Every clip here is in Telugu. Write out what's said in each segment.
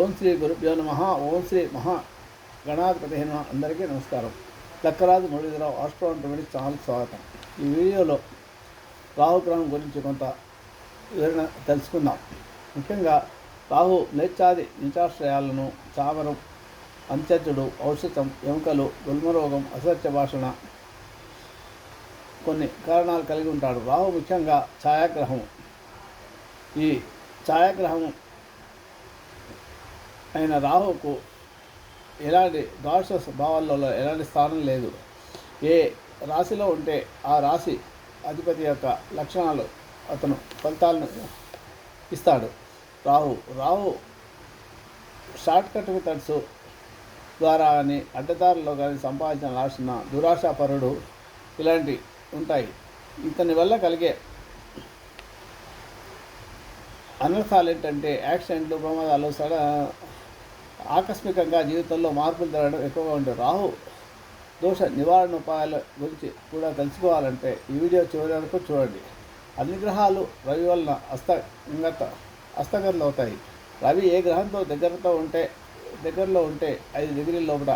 ఓం శ్రీ గురుభ్యో నమ ఓం శ్రీ మహా గణాధిపతి నమ. అందరికీ నమస్కారం. లక్కరాజు మురళీధరరావు ఆస్ట్రోనటువంటి చాలా స్వాగతం. ఈ వీడియోలో రాహుగ్రహం గురించి కొంత వివరణ తెలుసుకుందాం. ముఖ్యంగా రాహు నేత్యాది నిచాశ్రయాలను చామరం అంత్యజుడు ఔషధం ఎముకలు గుల్మరోగం అసత్య భాషణ కొన్ని కారణాలు కలిగి ఉంటాడు. రాహు ముఖ్యంగా ఛాయాగ్రహం ఈ ఛాయాగ్రహం అయిన రాహుకు ఎలాంటి ద్వాదశ భావాలలో ఎలాంటి స్థానం లేదు. ఏ రాశిలో ఉంటే ఆ రాశి అధిపతి యొక్క లక్షణాలు అతను ఫలితాలను ఇస్తాడు. రాహు రాహు షార్ట్కట్ మెథడ్స్ ద్వారా కానీ అడ్డదారుల్లో కానీ సంపాదించిన సంపాదించాల్సిన దురాశాపరుడు ఇలాంటి ఉంటాయి. ఇతని వల్ల కలిగే అనర్థాలు ఏంటంటే యాక్సిడెంట్లు ప్రమాదాలు సడ ఆకస్మికంగా జీవితంలో మార్పులు జరగడం ఎక్కువగా ఉండే రాహు దోష నివారణ ఉపాయాల గురించి కూడా తెలుసుకోవాలంటే ఈ వీడియో చివరి వరకు చూడండి. అన్ని గ్రహాలు రవి వలన అస్తంగత అస్తగతులు అవుతాయి. రవి ఏ గ్రహంతో దగ్గరతో ఉంటే దగ్గరలో ఉంటే ఐదు డిగ్రీల లోపల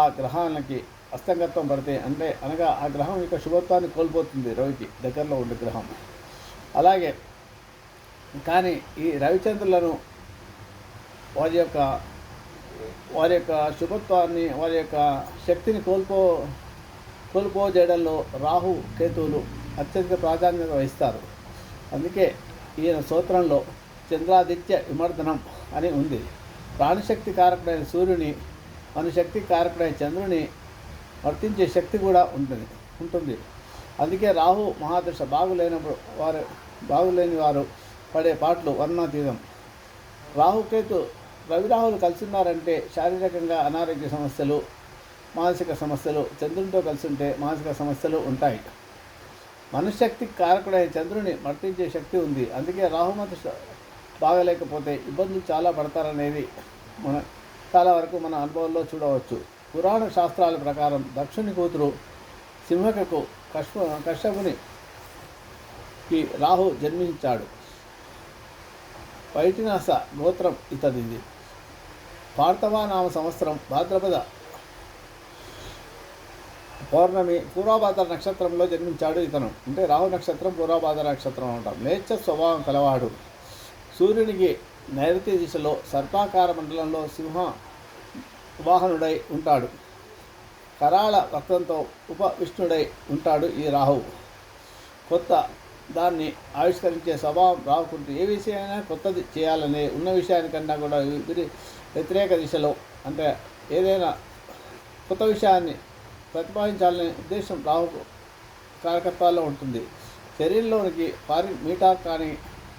ఆ గ్రహానికి అస్తంగత్వం పడితే అంటే అనగా ఆ గ్రహం యొక్క శుభత్వాన్ని కోల్పోతుంది రవికి దగ్గరలో ఉండే గ్రహం. అలాగే కానీ ఈ రవిచంద్రులను వారి యొక్క వారి యొక్క శుభత్వాన్ని వారి యొక్క శక్తిని కోల్పో కోల్పోజేయడంలో రాహు కేతువులు అత్యధిక ప్రాధాన్యత వహిస్తారు. అందుకే ఈయన సూత్రంలో చంద్రాదిత్య విమర్దనం అని ఉంది. ప్రాణశక్తి కారకుడైన సూర్యుని మన శక్తి కారకుడైన చంద్రుని వర్తించే శక్తి కూడా ఉంటుంది ఉంటుంది. అందుకే రాహు మహాదశ బాగులేనప్పుడు వారు బాగులేని వారు పడే పాటలు వర్ణాతీతం. రాహుకేతు రవిరాహులు కలిసిన్నారంటే శారీరకంగా అనారోగ్య సమస్యలు మానసిక సమస్యలు చంద్రునితో కలిసి ఉంటే మానసిక సమస్యలు ఉంటాయి. మనశ్శక్తి కారకుడైన చంద్రుని మర్తించే శక్తి ఉంది. అందుకే రాహుమతి బాగలేకపోతే ఇబ్బందులు చాలా పడతారనేది మన చాలా వరకు మన అనుభవంలో చూడవచ్చు. పురాణ శాస్త్రాల ప్రకారం దక్షుని కూతురు సింహకకు కశ్మ కశ్యపునికి రాహు జన్మించాడు. వైటినాస గోత్రం ఇతనిది. పార్థవానామ సంవత్సరం భాద్రపద. పౌర్ణమి పూర్వభాద్ర నక్షత్రంలో జన్మించాడు ఇతను. అంటే రాహు నక్షత్రం పూర్వభాద్ర నక్షత్రం అంటాం. నేచ స్వభావం కలవాడు. సూర్యునికి నైరుతి దిశలో సర్పాకార మండలంలో సింహ వాహనుడై ఉంటాడు. కరాళ వక్రంతో ఉప విష్ణుడై ఉంటాడు ఈ రాహు. కొత్త దాన్ని ఆవిష్కరించే స్వభావం రాకుంటే ఏ విషయమైనా కొత్తది చేయాలనే ఉన్న విషయానికన్నా కూడా విరి వ్యతిరేక దిశలో అంటే ఏదైనా కొత్త విషయాన్ని ప్రతిపాదించాలనే ఉద్దేశం రాహు కారకత్వాల్లో ఉంటుంది. శరీరంలోనికి ఫారిన్ మీటా కానీ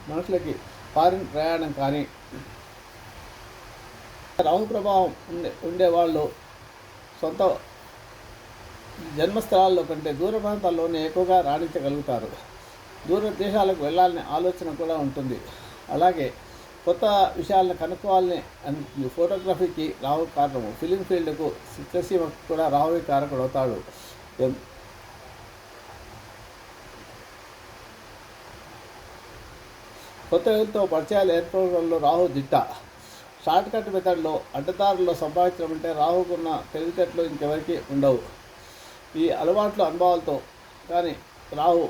మనుషులకి ఫారిన్ ప్రయాణం కానీ రాహు ప్రభావం ఉండే ఉండేవాళ్ళు సొంత జన్మస్థలాల్లో కంటే దూర ప్రాంతాల్లోనే ఎక్కువగా రాణించగలుగుతారు. దూర దేశాలకు వెళ్ళాలనే ఆలోచన కూడా ఉంటుంది. అలాగే కొత్త విషయాలను కనుక్కోవాలని అని ఫోటోగ్రఫీకి రావు కారణము ఫిలిం ఫీల్డ్కు చిత్రసీమకు కూడా రాహువే కారకుడు అవుతాడు. కొత్త వ్యక్తితో పరిచయాలు ఏర్పడంలో రాహు దిట్ట. షార్ట్ కట్ మెథడ్లో అడ్డదారుల్లో సంపాదించడం అంటే రాహుకున్న తెలివితేటలు ఇంకెవరికి ఉండవు. ఈ అలవాట్లు అనుభవాలతో కానీ రాహు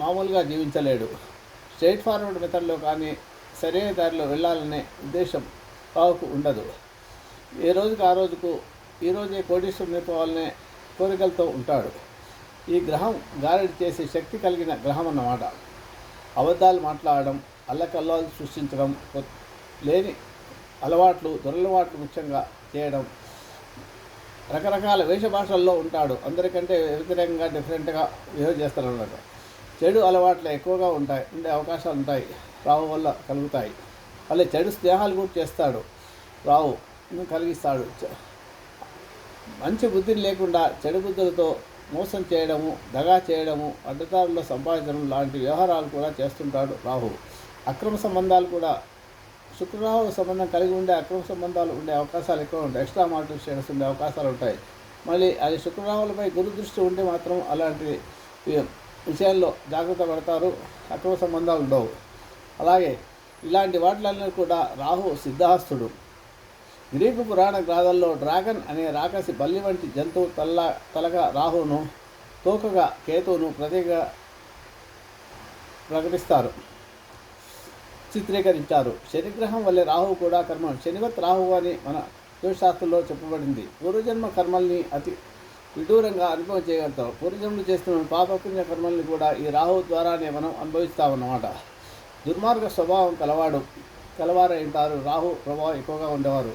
మామూలుగా జీవించలేడు. స్ట్రైట్ ఫార్వర్డ్ మెథడ్లో కానీ సరైన దారిలో వెళ్ళాలనే ఉద్దేశం రాహుకు ఉండదు. ఏ రోజుకు ఆ రోజుకు ఈరోజే కోటేశ్వరం కోటీశ్వరుని కోరికలతో ఉంటాడు. ఈ గ్రహం గారడి చేసే శక్తి కలిగిన గ్రహం అన్నమాట. అబద్ధాలు మాట్లాడడం అల్లకల్లాలు సృష్టించడం లేని అలవాట్లు దురలవాట్లు ముఖ్యంగా చేయడం. రకరకాల వేష భాషల్లో ఉంటాడు. అందరికంటే వ్యతిరేకంగా డిఫరెంట్గా బిహేవ్ చేస్తారు అన్నమాట చెడు అలవాట్లు ఎక్కువగా ఉంటాయి ఉండే అవకాశాలు ఉంటాయి. రావు వల్ల కలుగుతాయి. మళ్ళీ చెడు స్నేహాలు కూడా చేస్తాడు. రావు కలిగిస్తాడు. మంచి బుద్ధిని లేకుండా చెడు బుద్ధులతో మోసం చేయడము దగా చేయడము అడ్డదారుల్లో సంపాదించడం లాంటి వ్యవహారాలు కూడా చేస్తుంటాడు రాహు అక్రమ సంబంధాలు కూడా శుక్రరాహు సంబంధం కలిగి ఉండే అక్రమ సంబంధాలు ఉండే అవకాశాలు ఎక్కువ ఉంటాయి. ఎక్స్ట్రా మార్టల్ స్టేటస్ ఉండే అవకాశాలు ఉంటాయి. మళ్ళీ అది శుక్రరాహులపై గురు దృష్టి ఉంటే మాత్రం అలాంటి విషయాల్లో జాగ్రత్త పడతారు. అక్రమ సంబంధాలు ఉండవు. అలాగే ఇలాంటి వాటిలన్నీ కూడా రాహు సిద్ధాస్తుడు గ్రీకు పురాణ గాథల్లో డ్రాగన్ అనే రాకసి బల్లి వంటి జంతువు తల్ల తలగా రాహును తోకగా కేతువును ప్రతిగా ప్రకటిస్తారు. చిత్రీకరించారు. శనిగ్రహం వల్లే రాహువు కూడా కర్మ. శనివత్ రాహువు అని మన జ్యోతిశాస్త్రంలో చెప్పబడింది. పూర్వజన్మ కర్మల్ని అతి విడూరంగా అనుభవం చేయగలుగుతాం. పూర్వజన్మలు చేస్తున్న పాపపుణ్య కర్మల్ని కూడా ఈ రాహు ద్వారానే మనం అనుభవిస్తామన్నమాట దుర్మార్గ స్వభావం కలవాడు కలవారై ఉంటారు రాహు ప్రభావం ఎక్కువగా ఉండేవారు.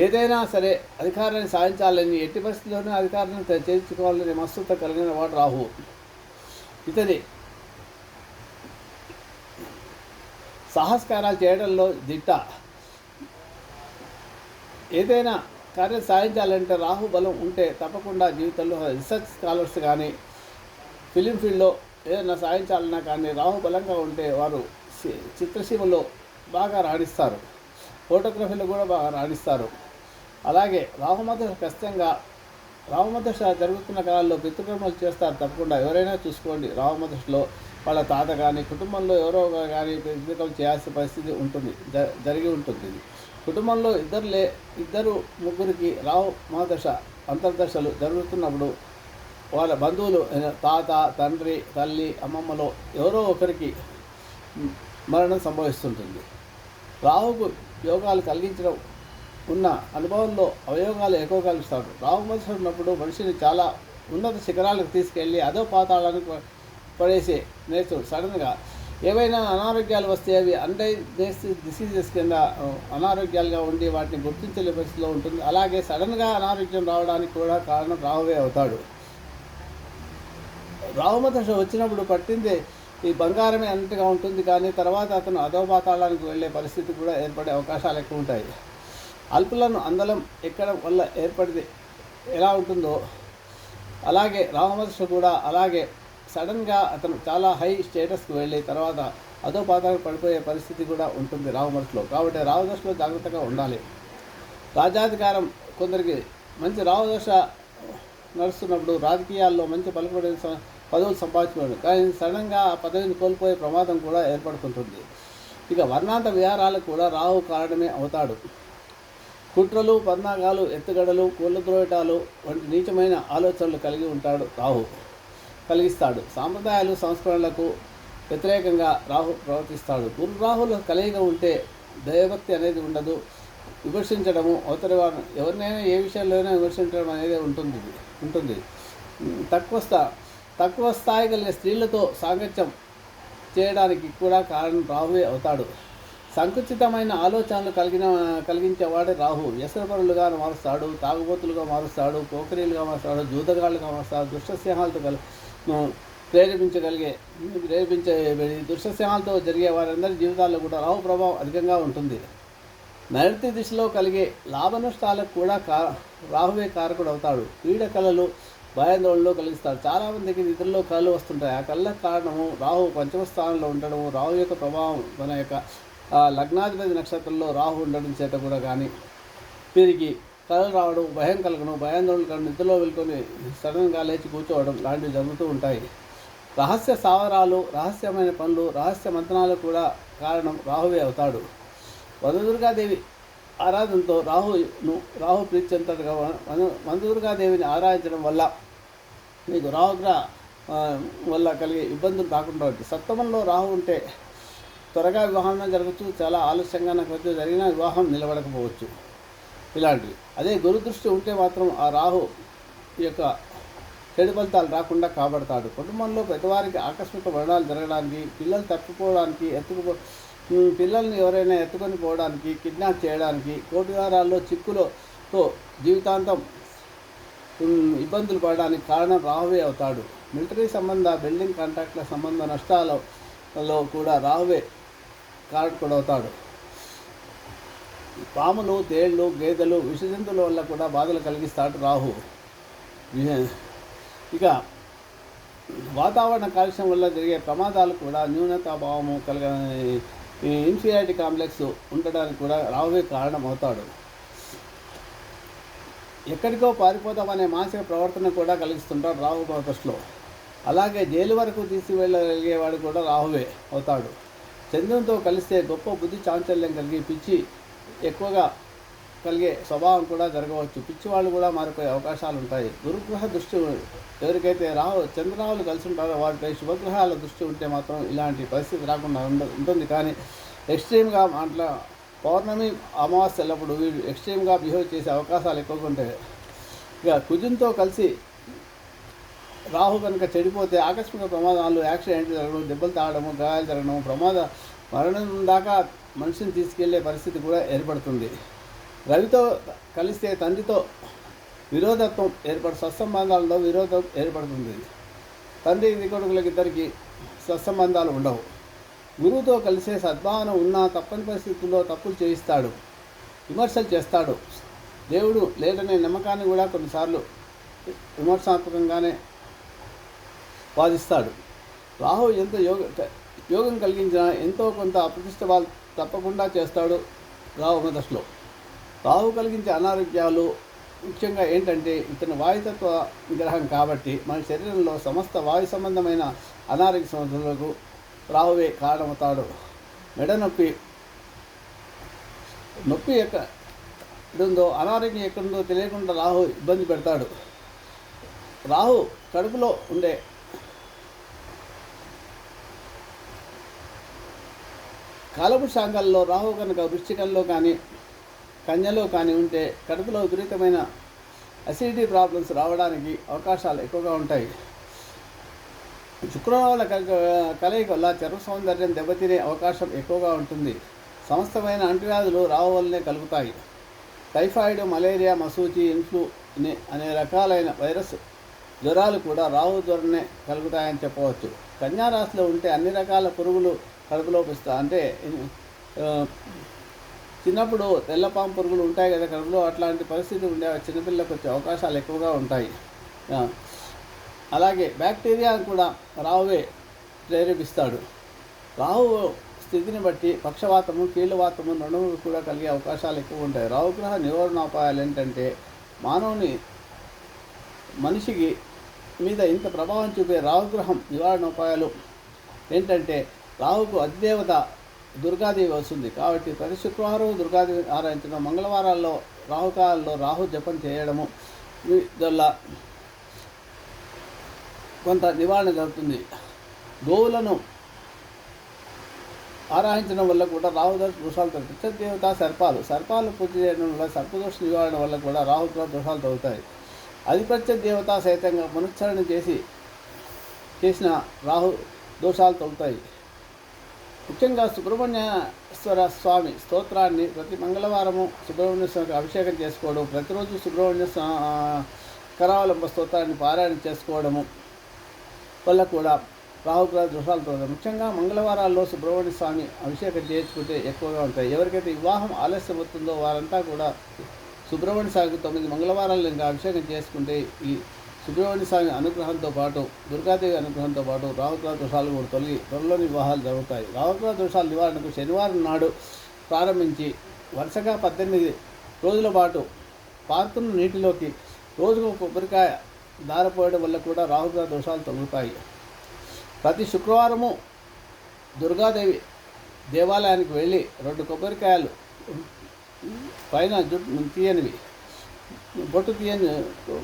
ఏదైనా సరే అధికారాన్ని సాధించాలని ఎట్టి పరిస్థితుల్లోనే అధికారాన్ని చేర్చుకోవాలని మస్తుత కలిగిన వాడు రాహు. ఇతని సాహస్కారాలు చేయడంలో దిట్ట. ఏదైనా కానీ సాధించాలంటే రాహు బలం ఉంటే తప్పకుండా జీవితంలో రీసెర్చ్ స్కాలర్స్ కానీ ఫిలిం ఫీల్డ్లో ఏదైనా సాధించాలన్నా కానీ రాహు బలంగా ఉంటే వారు చిత్రసీమలో బాగా రాణిస్తారు. ఫోటోగ్రఫీలో కూడా బాగా రాణిస్తారు. అలాగే రాహుమధ్య ఖచ్చితంగా రామదశ జరుగుతున్న కాలంలో పితృకర్మలు చేస్తారు తప్పకుండా. ఎవరైనా చూసుకోండి రామదశలో వాళ్ళ తాత కానీ కుటుంబంలో ఎవరో కానీ పితృకర్మలు చేయాల్సిన పరిస్థితి ఉంటుంది. జ జరిగి ఉంటుంది. కుటుంబంలో ఇద్దరు లే ఇద్దరు ముగ్గురికి రావు మహాదశ అంతర్దశలు జరుగుతున్నప్పుడు వాళ్ళ బంధువులు తాత తండ్రి తల్లి అమ్మమ్మలో ఎవరో ఒకరికి మరణం సంభవిస్తుంటుంది. రాహుకు యోగాలు కలిగించడం ఉన్న అనుభవంలో అవయోగాలు ఎక్కువ కలుస్తాడు రాహు మనసు ఉన్నప్పుడు మనిషిని చాలా ఉన్నత శిఖరాలకు తీసుకెళ్ళి అదో పాతాళానికి పడేసే నేర్చుడు. సడన్గా ఏవైనా అనారోగ్యాలు వస్తే అవి అండైజెస్ డిసీజెస్ కింద అనారోగ్యాలుగా ఉండి వాటిని గుర్తించలే పరిస్థితిలో ఉంటుంది. అలాగే సడన్గా అనారోగ్యం రావడానికి కూడా కారణం రావువే అవుతాడు. రాహుమదశ వచ్చినప్పుడు పట్టింది ఈ బంగారమే అన్నట్టుగా ఉంటుంది కానీ తర్వాత అతను అధోపాతాళానికి వెళ్ళే పరిస్థితి కూడా ఏర్పడే అవకాశాలు ఎక్కువ ఉంటాయి. అల్పులను అందలం ఎక్కడం వల్ల ఏర్పడితే ఎలా ఉంటుందో అలాగే రామదశ కూడా అలాగే సడన్గా అతను చాలా హై స్టేటస్కి వెళ్ళి తర్వాత అదో అధోపాతాలకు పడిపోయే పరిస్థితి కూడా ఉంటుంది రామదశలో కాబట్టి రావదశలో జాగ్రత్తగా ఉండాలి. రాజాధికారం కొందరికి మంచి రావదశ నడుస్తున్నప్పుడు రాజకీయాల్లో మంచి పలుకుబడిన పదవులు సంపాదించుకోవడం కానీ సడన్గా ఆ పదవిని కోల్పోయే ప్రమాదం కూడా ఏర్పడుతుంటుంది. ఇక వర్ణాంత విహారాలకు కూడా రాహు కారణమే అవుతాడు. కుట్రలు పన్నాగాలు ఎత్తుగడలు కోళ్ళ ద్రోయటాలు వంటి నీచమైన ఆలోచనలు కలిగి ఉంటాడు రాహు కలిగిస్తాడు. సాంప్రదాయాలు సంస్కరణలకు వ్యతిరేకంగా రాహు ప్రవర్తిస్తాడు. గురు రాహుల కలయిక ఉంటే దైవభక్తి అనేది ఉండదు. విమర్శించడము అవతలి వారు ఎవరినైనా ఏ విషయంలోనైనా విమర్శించడం అనేది ఉంటుంది. ఉంటుంది. తక్కువ స్థా తక్కువ స్థాయి కలిగిన స్త్రీలతో సాంగత్యం చేయడానికి కూడా కారణం రాహువే అవుతాడు. సంకుచితమైన ఆలోచనలు కలిగిన కలిగించేవాడే రాహు. వ్యసనపరులుగా మారుస్తాడు తాగుబోతులుగా మారుస్తాడు పోకరీలుగా మారుస్తాడు జూదగాళ్ళుగా మారుస్తాడు దుష్టస్నేహాలతో కల ప్రేరేపించగలిగే ప్రేరేపించే దుష్టస్నేహాలతో జరిగే వారందరి జీవితాల్లో కూడా రాహు ప్రభావం అధికంగా ఉంటుంది. నైరుతి దిశలో కలిగే లాభ నష్టాలకు కూడా కా రాహువే కారకుడు అవుతాడు. పీడ కళలు భయాందోళనలో కలిగిస్తాడు చాలామందికి నిద్రలో కళలు వస్తుంటాయి. ఆ కళ్ళకు కారణము రాహు పంచమ స్థానంలో ఉండడము రాహు యొక్క ప్రభావం మన యొక్క లగ్నాధిపతి నక్షత్రంలో రాహు ఉండడం చేత కూడా కానీ వీరికి కళలు రావడం భయం కలగడం భయాందోళన కలగడం నిద్రలో వెళ్ళుకొని సడన్గా లేచి కూర్చోవడం లాంటివి జరుగుతూ ఉంటాయి. రహస్య సావరాలు రహస్యమైన పనులు రహస్య మంత్రాలు కూడా కారణం రాహువే అవుతాడు. వనదుర్గాదేవి ఆరాధనతో రాహును రాహు ప్రీతి వన- వనదుర్గాదేవిని ఆరాధించడం వల్ల మీకు రాహుగ్రహ వల్ల కలిగే ఇబ్బందులు రాకుండా ఉంటుంది సప్తమంలో రాహు ఉంటే త్వరగా వివాహం జరగచ్చు చాలా ఆలస్యంగా నాకు వచ్చి జరిగిన వివాహం నిలబడకపోవచ్చు. ఇలాంటివి. అదే గురుదృష్టి ఉంటే మాత్రం ఆ రాహు ఈ యొక్క చెడు ఫలితాలు రాకుండా కాపాడతాడు. కుటుంబంలో పెద్దవారికి ఆకస్మిక మరణాలు జరగడానికి పిల్లలు తప్పిపోవడానికి ఎత్తుకుపో పిల్లల్ని ఎవరైనా ఎత్తుకొని పోవడానికి కిడ్నాప్ చేయడానికి కోటి వారాల్లో చిక్కులతో జీవితాంతం ఇబ్బందులు పడడానికి కారణం రాహువే అవుతాడు. మిలిటరీ సంబంధ బిల్డింగ్ కాంట్రాక్ట్ల సంబంధ నష్టాలలో కూడా రాహువే కారకుడు అవుతాడు. పాములు తేళ్ళు గేదెలు విషజంతువుల వల్ల కూడా బాధలు కలిగిస్తాడు రాహు. ఇక వాతావరణ కాలుష్యం వల్ల జరిగే ప్రమాదాలు కూడా న్యూనతాభావము కలిగ ఇన్ఫీరియారిటీ కాంప్లెక్స్ ఉండడానికి కూడా రాహువే కారణం అవుతాడు ఎక్కడికో పారిపోతామనే మానసిక ప్రవర్తన కూడా కలిగిస్తుంటాడు రాహు దృష్టిలో అలాగే జైలు వరకు తీసుకువెళ్ళగలిగేవాడు కూడా రాహువే అవుతాడు. చంద్రునితో కలిస్తే గొప్ప బుద్ధి చాంచల్యం కలిగి పిచ్చి ఎక్కువగా కలిగే స్వభావం కూడా జరగవచ్చు. పిచ్చివాళ్ళు కూడా మారిపోయే అవకాశాలు ఉంటాయి. గురుగ్రహ దృష్టి ఎవరికైతే రాహు చంద్రరావులు కలిసి ఉంటారో వాటిపై శుభగ్రహాల దృష్టి ఉంటే మాత్రం ఇలాంటి పరిస్థితి రాకుండా ఉంటుంది. కానీ ఎక్స్ట్రీమ్గా అట్లా పౌర్ణమి అమావాస్యల్లప్పుడు వీళ్ళు ఎక్స్ట్రీమ్గా బిహేవ్ చేసే అవకాశాలు ఎక్కువగా ఉంటాయి. ఇక కుజుంతో కలిసి రాహు కనుక చెడిపోతే ఆకస్మిక ప్రమాదాలు యాక్సిడెంట్ జరగడం దెబ్బలు తాగడము గాయాలు జరగడం ప్రమాద మరణం దాకా మనిషిని తీసుకెళ్ళే పరిస్థితి కూడా ఏర్పడుతుంది. రవితో కలిస్తే తండ్రితో విరోధత్వం ఏర్పడు సత్సంబంధాలలో విరోధం ఏర్పడుతుంది. తండ్రి కొడుకులకి ఇద్దరికి సత్సంబంధాలు ఉండవు. గురువుతో కలిసే సద్భావన ఉన్నా తప్పని పరిస్థితుల్లో తప్పులు చేయిస్తాడు. విమర్శలు చేస్తాడు. దేవుడు లేదనే నమ్మకాన్ని కూడా కొన్నిసార్లు విమర్శాత్మకంగానే వాదిస్తాడు. రాహు ఎంత యోగ యోగం కలిగించిన ఎంతో కొంత అప్రతిష్ట వాళ్ళు తప్పకుండా చేస్తాడు రాహు దశలో. రాహు కలిగించే అనారోగ్యాలు ముఖ్యంగా ఏంటంటే ఇతను వాయుతత్వ గ్రహం కాబట్టి మన శరీరంలో సమస్త వాయు సంబంధమైన అనారోగ్య సమస్యలకు రాహువే కారణమవుతాడు. మెడ నొప్పి నొప్పి ఎక్కడుందో అనారోగ్యం ఎక్కడుందో తెలియకుండా రాహు ఇబ్బంది పెడతాడు. రాహు కడుపులో ఉండే కాలపుషాంగాల్లో రాహు కనుక వృశ్చికంలో కానీ కన్యలో కానీ ఉంటే కడుపులో విపరీతమైన అసిడిటీ ప్రాబ్లమ్స్ రావడానికి అవకాశాలు ఎక్కువగా ఉంటాయి. శుక్రవారాల కలయిక వల్ల చర్మ సౌందర్యం దెబ్బతినే అవకాశం ఎక్కువగా ఉంటుంది. సమస్తమైన అంటువ్యాధులు రావు వల్లనే కలుగుతాయి. టైఫాయిడ్ మలేరియా మసూచి ఇన్ఫ్లూ అనే రకాలైన వైరస్ జ్వరాలు కూడా రావు జ్వరనే కలుగుతాయని చెప్పవచ్చు. కన్యారాశిలో ఉంటే అన్ని రకాల పురుగులు కడుపులో పిస్తా అంటే చిన్నప్పుడు తెల్లపాము పురుగులు ఉంటాయి కదా కడుపులో అట్లాంటి పరిస్థితి ఉండే చిన్నపిల్లలకు వచ్చే అవకాశాలు ఎక్కువగా ఉంటాయి. అలాగే బ్యాక్టీరియా కూడా రావువే ప్రేరేపిస్తాడు. రాహు స్థితిని బట్టి పక్షవాతము కీళ్ళవాతము నడుములు కూడా కలిగే అవకాశాలు ఎక్కువ ఉంటాయి. రాహుగ్రహ నివారణోపాయాలు ఏంటంటే మానవుని మనిషికి మీద ఇంత ప్రభావం చూపే రాహుగ్రహం నివారణోపాయాలు ఏంటంటే రావుకు అధిదేవత దుర్గాదేవి వస్తుంది. కాబట్టి ప్రతి శుక్రవారం దుర్గాదేవి ఆరాధించడం మంగళవారాల్లో రాహుకాలంలో రాహు జపం చేయడము వల్ల కొంత నివారణ జరుగుతుంది. గోవులను ఆరాధించడం వల్ల కూడా రాహుదోష దోషాలు తగ్గుతాయి. దేవత సర్పాలు సర్పాలు పూజ చేయడం వల్ల సర్పదోష నివారణ వల్ల కూడా రాహుగ్రహ దోషాలు తగ్గుతాయి. అధిపత్య దేవత సహితంగా పునశ్చరణ చేసి చేసిన రాహు దోషాలు తగ్గుతాయి. ముఖ్యంగా సుబ్రహ్మణ్యేశ్వర స్వామి స్తోత్రాన్ని ప్రతి మంగళవారము సుబ్రహ్మణ్య స్వామికి అభిషేకం చేసుకోవడం ప్రతిరోజు సుబ్రహ్మణ్య కరావలంబ స్తోత్రాన్ని పారాయణ చేసుకోవడము వల్ల కూడా రాహుగ్రహ దోషాలతో ముఖ్యంగా మంగళవారాల్లో సుబ్రహ్మణ్య స్వామి అభిషేకం చేయించుకుంటే ఎక్కువగా ఉంటాయి. ఎవరికైతే వివాహం ఆలస్యం అవుతుందో వారంతా కూడా సుబ్రహ్మణ్య స్వామికి తొమ్మిది మంగళవారాలు ఇంకా అభిషేకం చేసుకుంటే ఈ సుబ్రహ్మణ్య స్వామి అనుగ్రహంతో పాటు దుర్గాదేవి అనుగ్రహంతో పాటు రాహుగ్రహ దోషాలు కూడా తొలగి త్వరలోని వివాహాలు జరుగుతాయి. రాహుగ్రహ దోషాల నివారణకు శనివారం నాడు ప్రారంభించి వరుసగా పద్దెనిమిది రోజుల పాటు పార్కును నీటిలోకి రోజుకు కొబ్బరికాయ దారపోయడం వల్ల కూడా రాహుగ్రహ దోషాలు తొలగుతాయి. ప్రతి శుక్రవారము దుర్గాదేవి దేవాలయానికి వెళ్ళి రెండు కొబ్బరికాయలు పైన జుట్టు తీయనివి. బొట్టు తీయని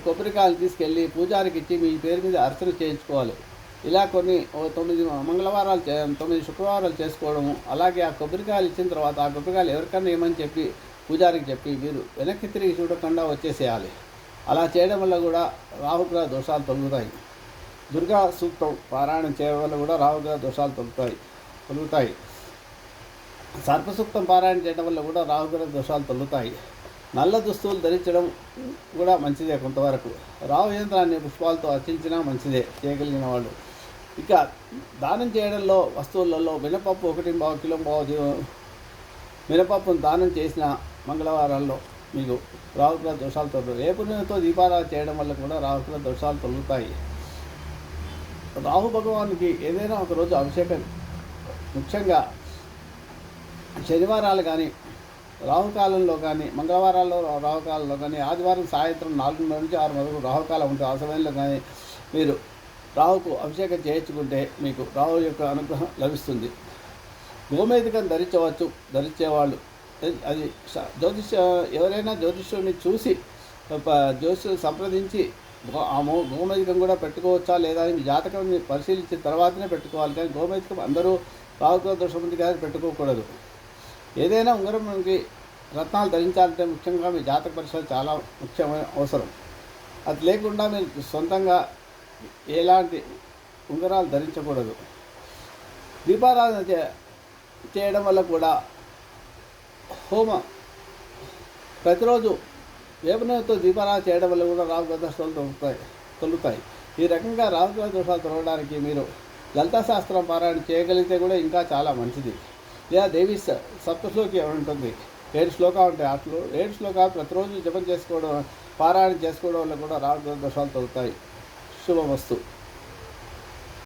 కొబ్బరికాయలు తీసుకెళ్ళి పూజారికి ఇచ్చి మీ పేరు మీద అర్చన చేయించుకోవాలి. ఇలా కొన్ని తొమ్మిది మంగళవారాలు తొమ్మిది శుక్రవారాలు చేసుకోవడము అలాగే ఆ కొబ్బరికాయలు ఇచ్చిన తర్వాత ఆ కొబ్బరికాయలు ఎవరికన్నా ఏమని చెప్పి పూజారికి చెప్పి మీరు వెనక్కి తిరిగి చూడకుండా వచ్చేసేయాలి. అలా చేయడం వల్ల కూడా రాహుగ్రహ దోషాలు తొలుగుతాయి. దుర్గా సూక్తం పారాయణం చేయడం వల్ల కూడా రాహుగ్రహ దోషాలు తొలుగుతాయి తొలుగుతాయి. సర్పసూక్తం పారాయణ చేయడం వల్ల కూడా రాహుగ్రహ దోషాలు తొలుగుతాయి. నల్ల దుస్తువులు ధరించడం కూడా మంచిదే కొంతవరకు. రావు యంత్రాన్ని పుష్పాలతో అర్చించినా మంచిదే చేయగలిగిన వాళ్ళు. ఇక దానం చేయడంలో వస్తువులలో మినపప్పు ఒకటి బావ కిలో బావ మినపప్పును దానం చేసిన మంగళవారాల్లో మీకు రావుకుల దోషాలు తొలగదు రేపు నూనెతో దీపారాధన చేయడం వల్ల కూడా రావుకుల దోషాలు తొలుగుతాయి. రాహు భగవానికి ఏదైనా ఒకరోజు అభిషేకం. ముఖ్యంగా శనివారాలు కానీ రాహుకాలంలో కానీ మంగళవారాల్లో రాహుకాలంలో కానీ ఆదివారం సాయంత్రం నాలుగున్నర నుంచి ఆరు వరకు రాహుకాలం ఉంటుంది ఆ సమయంలో కానీ మీరు రాహుకు అభిషేకం చేయించుకుంటే మీకు రాహు యొక్క అనుగ్రహం లభిస్తుంది. గోమేధికం ధరించవచ్చు ధరించేవాళ్ళు. అది- జ్యోతిష ఎవరైనా జ్యోతిష్యుని చూసి ప- జ్యోతిష్యుని సంప్రదించి ఆమె గోమేధికం కూడా పెట్టుకోవచ్చా లేదా అని జాతకం పరిశీలించిన తర్వాతనే పెట్టుకోవాలి. కానీ గోమేధికం అందరూ రావుతో దోషం ఉంది కానీ పెట్టుకోకూడదు. ఏదైనా ఉంగరం మనకి రత్నాలు ధరించాలంటే ముఖ్యంగా మీ జాతక పరిశ్రమ చాలా ముఖ్యమైన అవసరం. అది లేకుండా మీరు సొంతంగా ఎలాంటి ఉంగరాలు ధరించకూడదు. దీపారాధన చే చేయడం వల్ల కూడా హోమ ప్రతిరోజు వేపనతో దీపారాధన చేయడం వల్ల కూడా రాహుగ్రహ దోషాలు తొలుగుతాయి తొలుగుతాయి ఈ రకంగా రాహుగ్రహ దోషాలు తొలగడానికి మీరు లలితా శాస్త్రం పారాయణ చేయగలిగితే కూడా ఇంకా చాలా మంచిది. లేదా దేవి సప్తశ్లోకి ఉంటుంది? ఏడు శ్లోకాలు ఉంటాయి. ఆటలు ఏడు శ్లోకాలు ప్రతిరోజు జపం చేసుకోవడం పారాయణ చేసుకోవడం వల్ల కూడా రాహుగ్రహ దోషాలు తొలుగుతాయి శుభమస్తు.